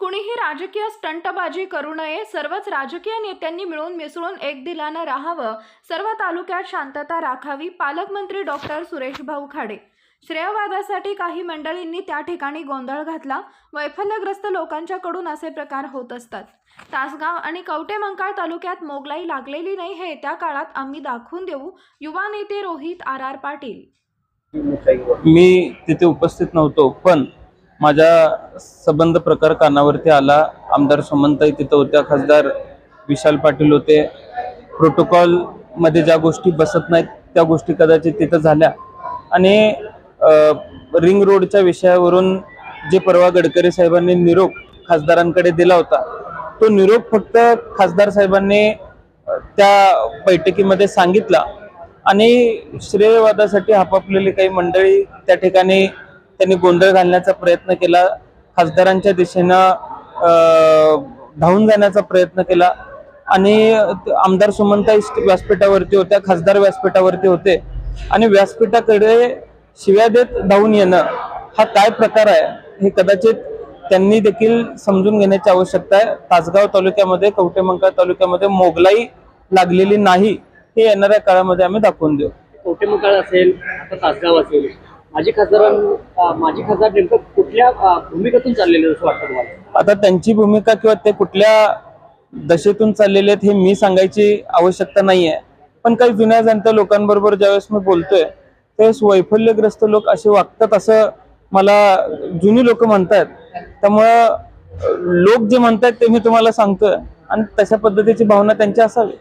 कुणीही राजकीय स्टंटबाजी करू नये. सर्वच राजकीय नेत्यांनी मिळून मिसळून एक दिलानं राहावं. सर्व तालुक्यात शांतता राखावी पालकमंत्री डॉक्टर सुरेश भाऊ खाडे. श्रेयवादासाठी काही मंडळींनी त्या ठिकाणी गोंधळ घातला. वैफल्यग्रस्त लोकांच्याकडून असे प्रकार होत असतात. तासगाव आणि कवटेमंकाळ तालुक्यात मोगलाई लागलेली नाही हे त्या काळात आम्ही दाखवून देऊ. युवा नेते रोहित आर आर पाटील. मी तिथे उपस्थित नव्हतो पण माझ्या संबंध प्रकार कानावरती आला. आमदार सुमनताई तिथं होत्या. खासदार विशाल पाटील होते. प्रोटोकॉलमध्ये ज्या गोष्टी बसत नाहीत त्या गोष्टी कदाचित तिथं झाल्या. आणि रिंग रोडच्या विषयावरून जे परवा गडकरी साहेबांनी निरोप खासदारांकडे दिला होता तो निरोप फक्त खासदार साहेबांनी त्या बैठकीमध्ये सांगितला. आणि श्रेयवादासाठी आपापलेली काही मंडळी त्या ठिकाणी त्यांनी गोंधळ घालण्याचा प्रयत्न केला. खासदारांच्या दिशेनं धावून जाण्याचा प्रयत्न केला. आणि आमदार सुमंता व्यासपीठावरती होत्या खासदार व्यासपीठावरती होते. आणि व्यासपीठाकडे शिव्या देत धावून येणं हा काय प्रकार आहे हे कदाचित त्यांनी देखील समजून घेण्याची आवश्यकता आहे. तासगाव तालुक्यामध्ये कवटेमंकाळ तालुक्यामध्ये मोगलाई लागलेली नाही. हे येणाऱ्या काळामध्ये आम्ही दाखवून देऊ. कवटेमंकाळ असेल तासगाव असेल माजी खासदारां माजी खासदार नेमकं कुठल्या भूमिकेतून चाललेलं असं वाटतं तुम्हाला? आता त्यांची भूमिका किंवा ते कुठल्या दशेतून चाललेले आहेत हे मी सांगायची आवश्यकता नाहीये. पण काही जुन्या जाणत्या लोकांबरोबर ज्यावेळेस मी बोलतोय त्यावेळेस वैफल्यग्रस्त लोक असे वागतात असं मला जुनी लोक म्हणतात. त्यामुळं लोक जे म्हणतात ते मी तुम्हाला सांगतोय. आणि तशा पद्धतीची भावना त्यांची असावी.